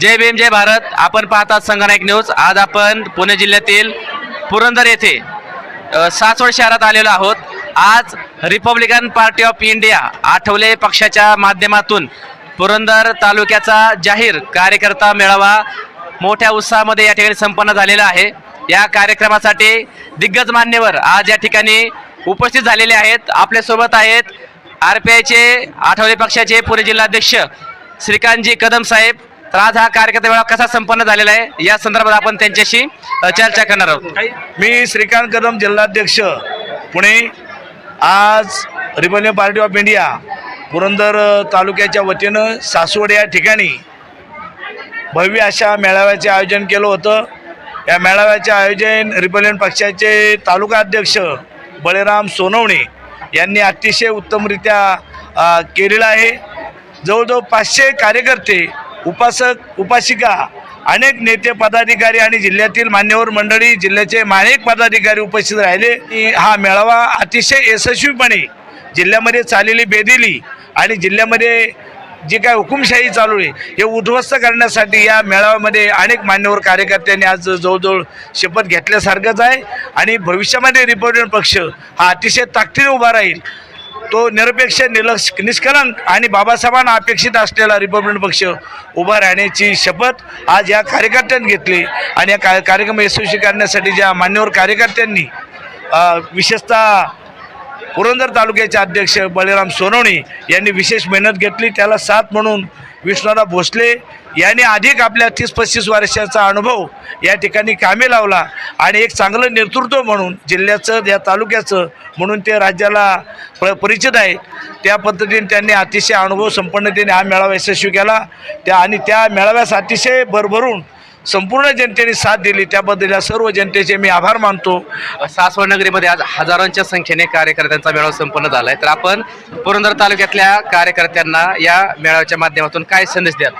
जय भीम जय भारत. आपण पाहतात संगनायक न्यूज. आज आपण पुणे जिल्ह्यातील पुरंदर येथे सासवड शहरात आलेलो आहोत. आज Republican party of India Athawale पक्षाच्या माध्यमातून पुरंदर तालुक्याचा जाहीर कार्यकर्ता मेळावा मोठ्या उत्साहामध्ये या ठिकाणी संपन्न झालेला आहे. या कार्यक्रमासाठी दिग्गज मान्यवर आज या ठिकाणी उपस्थित झालेले आहेत. आपल्यासोबत आहेत आर पी आयचे आठवले पक्षाचे पुणे जिल्हाध्यक्ष श्रीकांतजी कदम साहेब. तर आज हा कार्यक्रम वेळा कसा संपन्न झालेला आहे? या संदर्भात आपण त्यांच्याशी चर्चा करणार आहोत. मी श्रीकांत कदम जिल्हाध्यक्ष पुणे. आज Republican party of India Purandar तालुक्याच्या वतीनं सासवड या ठिकाणी भव्य अशा मेळाव्याचे आयोजन केलं होतं. या मेळाव्याचे आयोजन रिपब्लिकन पक्षाचे तालुका अध्यक्ष बळीराम सोनवणे यांनी अतिशय उत्तमरित्या केलेलं आहे. जवळजवळ पाचशे कार्यकर्ते उपासक उपासिका अनेक नेते पदाधिकारी आणि जिल्ह्यातील मान्यवर मंडळी जिल्ह्याचे अनेक पदाधिकारी उपस्थित राहिले. हा मेळावा अतिशय यशस्वीपणे जिल्ह्यामध्ये चाललेली बेदिली आणि जिल्ह्यामध्ये जी काय हुकुमशाही चालू आहे हे उद्ध्वस्त करण्यासाठी या मेळाव्यामध्ये अनेक मान्यवर कार्यकर्त्यांनी आज जवळजवळ शपथ घेतल्यासारखंच आहे. आणि भविष्यामध्ये रिपब्लिकन पक्ष हा अतिशय ताकदीने उभा राहील. तो निरपेक्ष निलक्ष निष्कलंक आणि बाबासाहेबांना अपेक्षित असलेला रिपब्लिकन पक्ष उभा राहण्याची शपथ आज या कार्यकर्त्यांनी घेतली. आणि या का कार्यक्रम यशस्वी करण्यासाठी ज्या मान्यवर कार्यकर्त्यांनी विशेषतः पुरंदर तालुक्याचे अध्यक्ष बळीराम सोनवणे यांनी विशेष मेहनत घेतली. त्याला साथ म्हणून विष्णुराव भोसले याने अधिक आपल्या तीस पस्तीस वर्षाचा अनुभव या ठिकाणी कामे लावला आणि एक चांगलं नेतृत्व म्हणून जिल्ह्याचं या तालुक्याचं म्हणून ते राज्याला प परिचित आहे. त्या पद्धतीने त्यांनी अतिशय अनुभव संपन्नतेने हा मेळावा यशस्वी केला. त्या आणि त्या मेळाव्यास अतिशय भरभरून संपूर्ण जनतेने साथ दिली. त्याबद्दल या सर्व जनतेचे मी आभार मानतो. सासवड नगरीमध्ये आज हजारोंच्या संख्येने कार्यकर्त्यांचा मेळावा संपन्न झाला आहे तर आपण पुरंदर तालुक्यातल्या कार्यकर्त्यांना या मेळाव्याच्या माध्यमातून काय संदेश द्याल?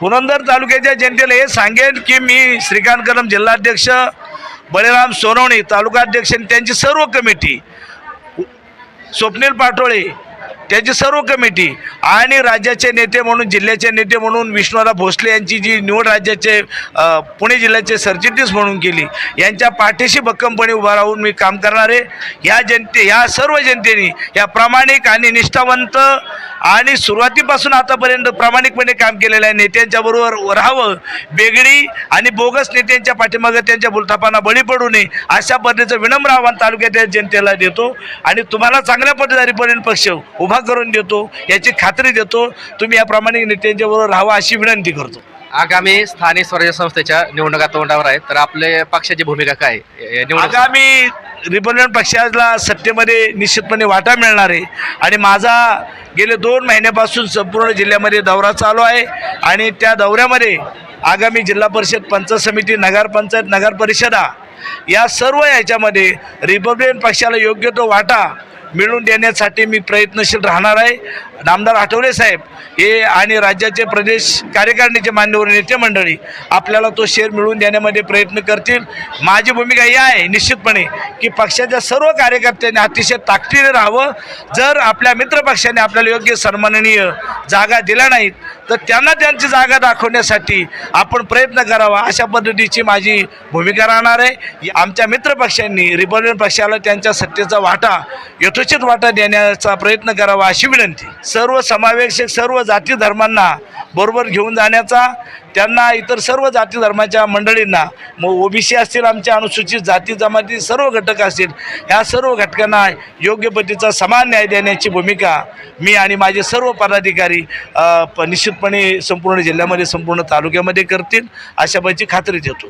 पुरंदर तालुक्याच्या जनतेला हे सांगेन की मी श्रीकांत कदम जिल्हाध्यक्ष बळीराम सोनवणे तालुकाध्यक्ष आणि त्यांची सर्व कमिटी स्वप्नील पाटोळे त्यांची सर्व कमिटी आणि राज्याचे नेते म्हणून जिल्ह्याचे नेते म्हणून विष्णुराव भोसले यांची जी निवड राज्याचे पुणे जिल्ह्याचे सरचिटणीस म्हणून केली यांच्या पाठीशी भक्कमपणे उभा राहून मी काम करणार आहे. ह्या जनते ह्या सर्व जनतेने या प्रामाणिक आणि निष्ठावंत आणि सुरुवातीपासून आतापर्यंत प्रामाणिकपणे काम केलेलं आहे. नेत्यांच्या बरोबर राहावं बेगडी आणि बोगस नेत्यांच्या पाठीमागे त्यांच्या बुलथापांना बळी पडू नये अशा पद्धतीचं विनम्र आव्हान तालुक्यातील जनतेला देतो. आणि तुम्हाला चांगल्या रिपब्लिकन पक्ष उभा करून देतो याची खात्री देतो. तुम्ही या प्रामाणिक नेत्यांच्या बरोबर राहावं अशी विनंती करतो. आगामी स्थानिक स्वराज्य संस्थेच्या निवडणुका तोंडावर आहेत तर आपल्या पक्षाची भूमिका काय? निवडणूक आगामी रिपब्लिकन पक्षाला सत्तेमध्ये निश्चितपणे वाटा मिळणार आहे. आणि माझा गेले दोन महिन्यापासून संपूर्ण जिल्ह्यामध्ये दौरा चालू आहे. आणि त्या दौऱ्यामध्ये आगामी जिल्हा परिषद पंचायत समिती नगरपंचायत नगर परिषदा या सर्व याच्यामध्ये रिपब्लिकन पक्षाला योग्य तो वाटा मिळवून देण्यासाठी मी प्रयत्नशील राहणार आहे. नामदार आठवले साहेब हे आणि राज्याचे प्रदेश कार्यकारिणीचे मान्यवर नेते मंडळी आपल्याला तो शेअर मिळवून देण्यामध्ये प्रयत्न करतील. माझी भूमिका ही आहे निश्चितपणे की पक्षाच्या सर्व कार्यकर्त्यांनी अतिशय ताकदीने राहावं. जर आपल्या मित्रपक्षाने आपल्याला योग्य सन्माननीय जागा दिल्या नाहीत तर त्यांना त्यांची जागा दाखवण्यासाठी आपण प्रयत्न करावा. अशा पद्धतीची माझी भूमिका राहणार आहे. आमच्या मित्रपक्षांनी रिपब्लिकन पक्षाला त्यांच्या सत्तेचा वाटा यथोचित वाटा देण्याचा प्रयत्न करावा अशी विनंती. सर्व समावेशक सर्व जाती धर्मांना बरोबर घेऊन जाण्याचा त्यांना इतर सर्व जाती धर्माच्या मंडळींना मग ओबीसी असतील आमच्या अनुसूचित जाती जमाती सर्व घटक असतील ह्या सर्व घटकांना योग्य पद्धतीचा समान न्याय देण्याची भूमिका मी आणि माझे सर्व पदाधिकारी प- निश्चितपणे संपूर्ण जिल्ह्यामध्ये संपूर्ण तालुक्यामध्ये करतील अशा बाबतीची खात्री देतो.